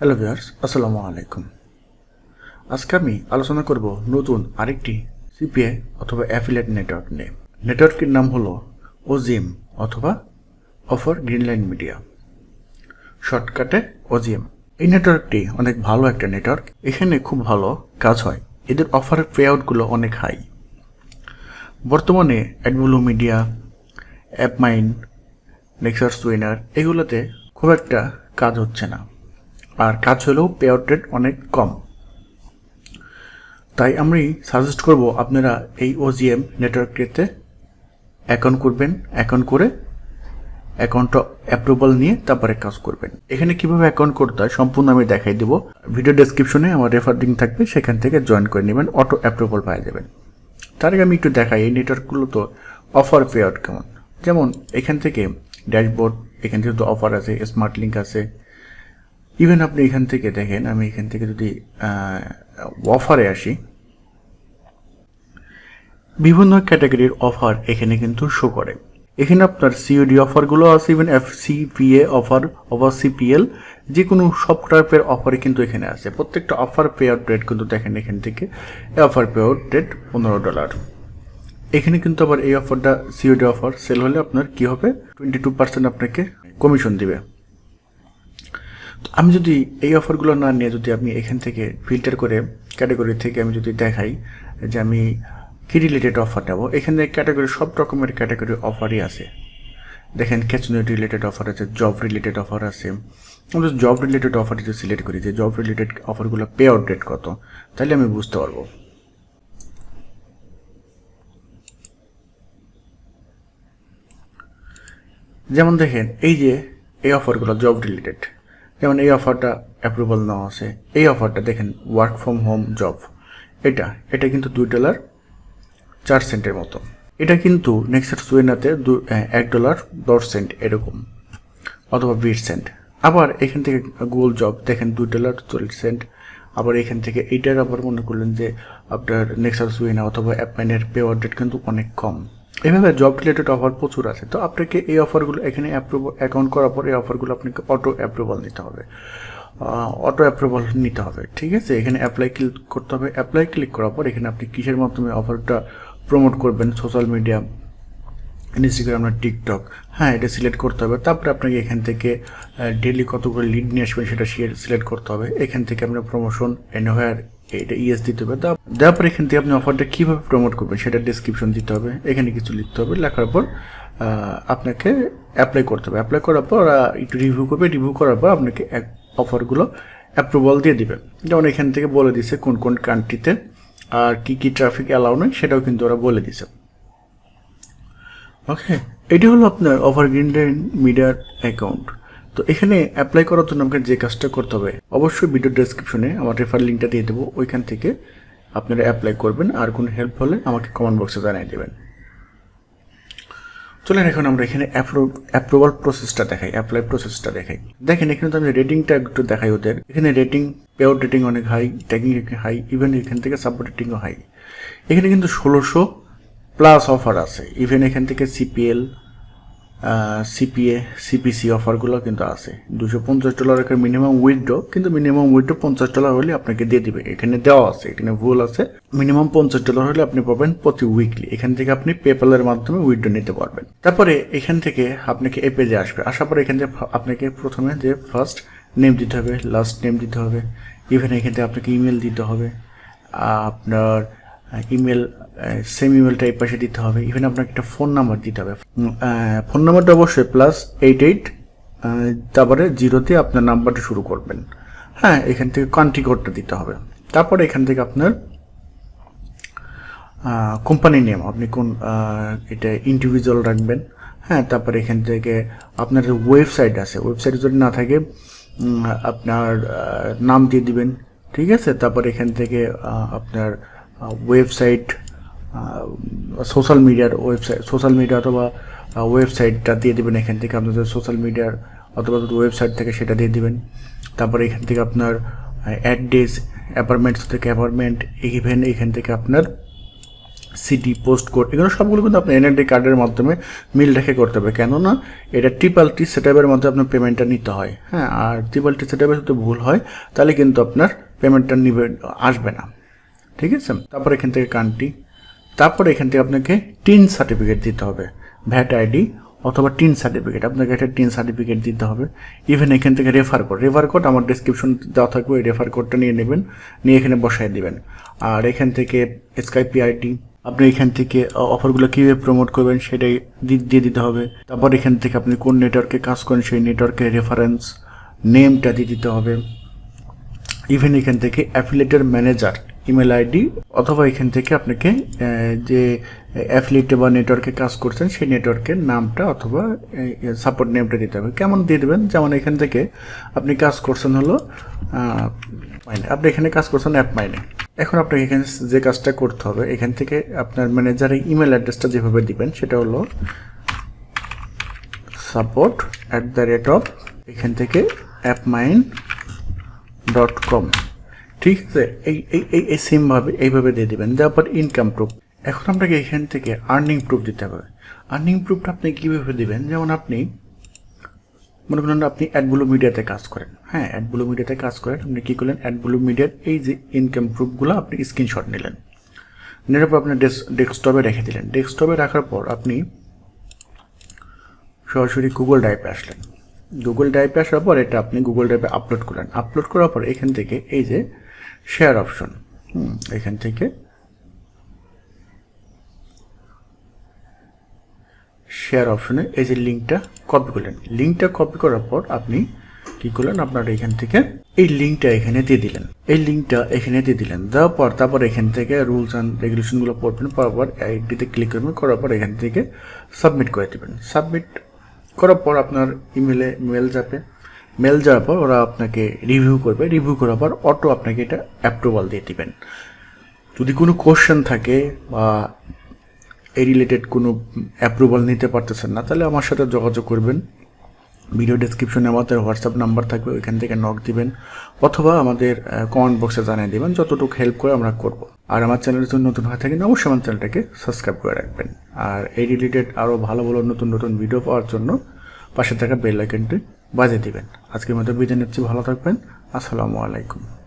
Hello viewers আসসালামু আলাইকুম আজকে আমি আলোচনা করব নতুন আরেকটি সিপিএ অথবা অ্যাফিলেট নেটওয়ার্ক নিয়ে। নেটওয়ার্কের নাম হলো ওজিএম অথবা অফার গ্রিনলাইন মিডিয়া শর্টকাটে ওজিএম এই নেটওয়ার্কটি অনেক ভালো একটা নেটওয়ার্ক এখানে খুব ভালো কাজ হয়। এদের অফার পে আউটগুলো অনেক হাই বর্তমানে অ্যাডভুলো মিডিয়া অ্যাপমাইন নেক্সার্স উইনার এগুলোতে খুব একটা কাজ হচ্ছে না। আর কাজ হলেও পে আউট রেট অনেক কম। তাই আমি সাজেস্ট করব আপনারা এই ওজিএম নেটওয়ার্কটিতে অ্যাকাউন্ট করবেন অ্যাকাউন্ট করে অ্যাকাউন্টটা অ্যাপ্রুভাল নিয়ে তারপরে কাজ করবেন। এখানে কীভাবে অ্যাকাউন্ট করতে হয় সম্পূর্ণ আমি দেখাই দেবো। ভিডিও ডেসক্রিপশনে আমার রেফার লিঙ্ক থাকবে, সেখান থেকে জয়েন করে নেবেন অটো অ্যাপ্রুভাল পাওয়া যাবেন তার আগে আমি একটু দেখাই এই নেটওয়ার্কগুলো তো অফার পে আউট কেমন। যেমন এখান থেকে ড্যাশবোর্ড এখান থেকে তো অফার আছে স্মার্ট লিঙ্ক আছে ইভেন আপনি এখান থেকে দেখেন, আমি এখান থেকে যদি অফারে আসি, বিভিন্ন ক্যাটাগরির অফার এখানে কিন্তু শো করে। এখানে আপনার সিওডি অফারগুলো আছে even F CPA offer offer CPL যে কোনো সব টাইপের অফারই কিন্তু এখানে আছে। প্রত্যেকটা অফার পে আউট রেট কিন্তু দেখেন এখান থেকে অফার পে আউট রেট পনেরো ডলার এখানে কিন্তু আবার এই অফারটা সিওডি অফার সেল হলে আপনার কি হবে? টোয়েন্টি টু পার্সেন্ট আপনাকে কমিশন দিবে। আমি যদি এই অফারগুলো না নিয়ে যদি আমি এখান থেকে ফিল্টার করে ক্যাটাগরি থেকে আমি যদি দেখাই যে আমি কি রিলেটেড অফার নেব, এখানে ক্যাটাগরি সব রকমের ক্যাটাগরি অফারই আছে। দেখেন ক্যাচুনিট রিলেটেড অফার আছে জব রিলেটেড অফার আছে। আমরা জব রিলেটেড অফার যদি সিলেক্ট করি যে জব রিলেটেড অফারগুলো পে আউট ডেট কত, তাহলে আমি বুঝতে পারব। যেমন দেখেন, এই যে এই অফারগুলো জব রিলেটেড যেমন এই অফারটা অ্যাপ্রুভাল নেওয়া আছে। এই অফারটা দেখেন ওয়ার্ক ফ্রম হোম জব এটা এটা কিন্তু দুই ডলার চার সেন্টের মতো। এটা কিন্তু নেক্সট সুয়েনাতে দু, এক ডলার দশ সেন্ট এরকম, অথবা বিশ সেন্ট আবার এখান থেকে গুগল জব দেখেন দুই ডলার চল্লিশ সেন্ট আবার এখান থেকে এইটার আবার মনে করলেন যে আপনার নেক্সাস উইনা অথবা অ্যাপমাইনের পে ডেট কিন্তু অনেক কম। এভাবে জব রিলেটেড অফার প্রচুর আছে। তো আপনাকে এই অফারগুলো এখানে অ্যাপ্রুভাল অ্যাকাউন্ট করার পর এই অফারগুলো আপনাকে অটো অ্যাপ্রুভাল নিতে হবে। অটো অ্যাপ্রুভাল নিতে হবে, ঠিক আছে? এখানে অ্যাপ্লাই ক্লিক করতে হবে। অ্যাপ্লাই ক্লিক করার পর এখানে আপনি কিসের মাধ্যমে অফারটা প্রমোট করবেন? সোশ্যাল মিডিয়া ইনস্টাগ্রাম না টিকটক হ্যাঁ এটা সিলেক্ট করতে হবে। তারপরে আপনাকে এখান থেকে ডেলি কতগুলো লিড নিয়ে আসবেন সেটা সিলেক্ট করতে হবে। এখান থেকে আপনার প্রমোশন এনওয়ার এটা ইএস দিতে হবে। দেওয়ার পর এখান থেকে আপনি অফারটা কীভাবে প্রমোট করবেন সেটা ডিসক্রিপশন দিতে হবে। এখানে কিছু লিখতে হবে। লেখার পর আপনাকে অ্যাপ্লাই করতে হবে। অ্যাপ্লাই করার পর একটু রিভিউ করবে। রিভিউ করার পর আপনাকে অফারগুলো অ্যাপ্রুভাল দিয়ে দিবে। যেমন এখান থেকে বলে দিছে কোন কোন কান্ট্রিতে আর কি কি ট্রাফিক অ্যালাউ নয় সেটাও কিন্তু ওরা বলে দিছে। ওকে এটি হলো আপনার ওভার গ্রিন মিডিয়ার অ্যাকাউন্ট তো এখানে অ্যাপ্লাই করার জন্য আমাকে যে কাজটা করতে হবে, অবশ্যই ভিডিও ডেসক্রিপশনে আমার রেফার লিঙ্কটা দিয়ে দেবো। ওইখান থেকে আপনারা অ্যাপ্লাই করবেন আর কোনো হেল্প হলে আমাকে কমেন্ট বক্সে জানিয়ে দেবেন। চলেন এখন আমরা এখানে অ্যাপ্রুভাল প্রসেসটা দেখাই অ্যাপ্লাই প্রসেসটা দেখাই। দেখেন, এখানে তো আমি রেটিংটা একটু দেখাই ওদের। এখানে রেটিং পেআউট রেটিং অনেক হাই ট্যাগিং হাই ইভেন এখান থেকে সাপোর্ট রেটিংও হাই এখানে কিন্তু ষোলোশো প্লাস অফার আছে। ইভেন এখান থেকে সিপিএল সিপিএ সিপিসি অফারগুলো কিন্তু আছে। দুশো পঞ্চাশ ডলার একটা মিনিমাম উইথড্র কিন্তু মিনিমাম উইথড্র পঞ্চাশ ডলার হলে আপনাকে দিয়ে দিবে। এখানে দেওয়া আছে, এখানে ভুল আছে। মিনিমাম পঞ্চাশ ডলার হলে আপনি পাবেন প্রতি উইকলি এখান থেকে আপনি পেপালের মাধ্যমে উইথড্র নিতে পারবেন। তারপরে এখান থেকে আপনাকে এ পেজে আসবে। আসার পরে এখান থেকে আপনাকে প্রথমে যে ফার্স্ট নেম দিতে হবে লাস্ট নেম দিতে হবে। ইভেন এখান থেকে আপনাকে ইমেল দিতে হবে। আপনার ইমেল সেম ইমেলটা এই পাশে দিতে হবে। ইভেন আপনাকে একটা ফোন নাম্বার দিতে হবে। ফোন নাম্বারটা অবশ্যই প্লাস এইট এইট তারপরে জিরোতে আপনার নাম্বারটা শুরু করবেন। হ্যাঁ এখান থেকে কান্ট্রি কোডটা দিতে হবে। তারপরে এখান থেকে আপনার কোম্পানি নেম আপনি কোন এটা ইন্ডিভিজুয়াল রাখবেন। হ্যাঁ তারপরে এখান থেকে আপনার ওয়েবসাইট আছে ওয়েবসাইট যদি না থাকে আপনার নাম দিয়ে দিবেন। ঠিক আছে? তারপর এখান থেকে আপনার ওয়েবসাইট সোশ্যাল মিডিয়ার ওয়েবসাইট সোশ্যাল মিডিয়া অথবা ওয়েবসাইটটা দিয়ে দেবেন এখান থেকে। আপনাদের সোশ্যাল মিডিয়ার অথবা ওয়েবসাইট থেকে সেটা দিয়ে দেবেন। তারপরে এখান থেকে আপনার অ্যাড্রেস অ্যাপার্টমেন্টস থেকে অ্যাপার্টমেন্ট ইভেন এখান থেকে আপনার সিটি পোস্ট কোড এগুলো সবগুলো কিন্তু আপনি এনআইডি কার্ডের মাধ্যমে মিল রেখে করতে হবে। কেননা, এটা ট্রিপল টি সেটআপের মধ্যে আপনার পেমেন্টটা নিতে হয়। হ্যাঁ আর ট্রিপল টি সেটআপে যদি ভুল হয়, তাহলে কিন্তু আপনার পেমেন্টটা নিবে, আসবে না। ঠিক আছে? তারপর এখান থেকে কান্ট্রি। তারপর এখান থেকে আপনাকে টিন সার্টিফিকেট দিতে হবে। ভ্যাট আইডি অথবা টিন সার্টিফিকেট আপনাকে একটা টিন সার্টিফিকেট দিতে হবে। ইভেন এখান থেকে রেফার কোড রেফার কোড আমার ডিসক্রিপশন দেওয়া থাকবে। ওই রেফার কোডটা নিয়ে নেবেন। নিয়ে এখানে বসায় দেবেন। আর এখান থেকে স্কাইপি আইডি আপনি এখান থেকে অফারগুলো কীভাবে প্রমোট করবেন সেটাই দিয়ে দিতে হবে। তারপর এখান থেকে আপনি কোন নেটওয়ার্কে কাজ করেন সেই নেটওয়ার্কের রেফারেন্স নেমটা দিয়ে দিতে হবে। ইভেন এখান থেকে অ্যাফিলেটের ম্যানেজার ইমেল আইডি অথবা এখান থেকে আপনাকে যে অ্যাফিলেটে বা নেটওয়ার্কে কাজ করছেন, সেই নেটওয়ার্কের নামটা অথবা সাপোর্ট নেমটা দিতে হবে। কেমন দিয়ে দেবেন? যেমন এখান থেকে আপনি কাজ করছেন হলো মাইনে আপনি এখানে কাজ করছেন অ্যাপ মাইনে এখন আপনাকে এখানে যে কাজটা করতে হবে, এখান থেকে আপনার ম্যানেজারের ইমেল অ্যাড্রেসটা যেভাবে দিবেন, সেটা হলো support at the rate of এখান থেকে অ্যাপ মাইন ডট কম ঠিক আছে? এই এই এই সেমভাবে এইভাবে দিয়ে দেবেন। দেওয়ার পর ইনকাম প্রুফ এখন আপনাকে এখান থেকে আর্নিং প্রুফ দিতে হবে। আর্নিং প্রুফটা আপনি কীভাবে দিবেন? যেমন আপনি, মনে করেন আপনি অ্যাডব্লু মিডিয়াতে কাজ করেন। হ্যাঁ অ্যাডব্লু মিডিয়াতে কাজ করেন। আপনি কী করলেন? অ্যাডব্লু মিডিয়ার এই যে ইনকাম প্রুফগুলো আপনি স্ক্রিনশট নিলেন। নেওয়ার পর আপনি ডেস্কটপে রেখে দিলেন। ডেস্কটপে রাখার পর আপনি সরাসরি গুগল ড্রাইভে আসলেন। গুগল ড্রাইভে আসার পর এটা আপনি গুগল ড্রাইভে আপলোড করলেন। আপলোড করার পর এখান থেকে এই যে শেয়ার অপশন। এখান থেকে শেয়ার অপশনে এই যে লিঙ্কটা কপি করলেন। লিঙ্কটা কপি করার পর আপনি কি করলেন? আপনার এখান থেকে এই লিঙ্কটা এখানে দিয়ে দিলেন। এই লিঙ্কটা এখানে দিয়ে দিলেন। দেওয়ার পর তারপর এখান থেকে রুলস অ্যান্ড রেগুলেশনগুলো পড়বেন, পড়ার পর এইটিতে ক্লিক করবেন, করার পর এখান থেকে সাবমিট করে দেবেন। সাবমিট করার পর আপনার ইমেলে মেল যাবে। মেল যাওয়ার পর ওরা আপনাকে রিভিউ করবে। রিভিউ করার পর অটো আপনাকে এটা অ্যাপ্রুভাল দিয়ে দিবেন। যদি কোনো কোশ্চেন থাকে বা এই রিলেটেড কোনো অ্যাপ্রুভাল নিতে পারতেছেন না, তাহলে আমার সাথে যোগাযোগ করবেন। ভিডিও ডেসক্রিপশনে আমাদের হোয়াটসঅ্যাপ নাম্বার থাকবে, ওইখান থেকে নক দিবেন। অথবা আমাদের কমেন্ট বক্সে জানিয়ে দেবেন, যতটুকু হেল্প করে আমরা করব। আর আমার চ্যানেলের জন্য নতুন হয়ে থাকেন, অবশ্যই আমার চ্যানেলটাকে সাবস্ক্রাইব করে রাখবেন। আর এই রিলেটেড আরও ভালো ভালো নতুন নতুন ভিডিও পাওয়ার জন্য পাশে থাকা বেল আইকনটি বাজিয়ে দেবেন। আজকের মতো বিদায় নিচ্ছি ভালো থাকবেন। আসসালামু আলাইকুম।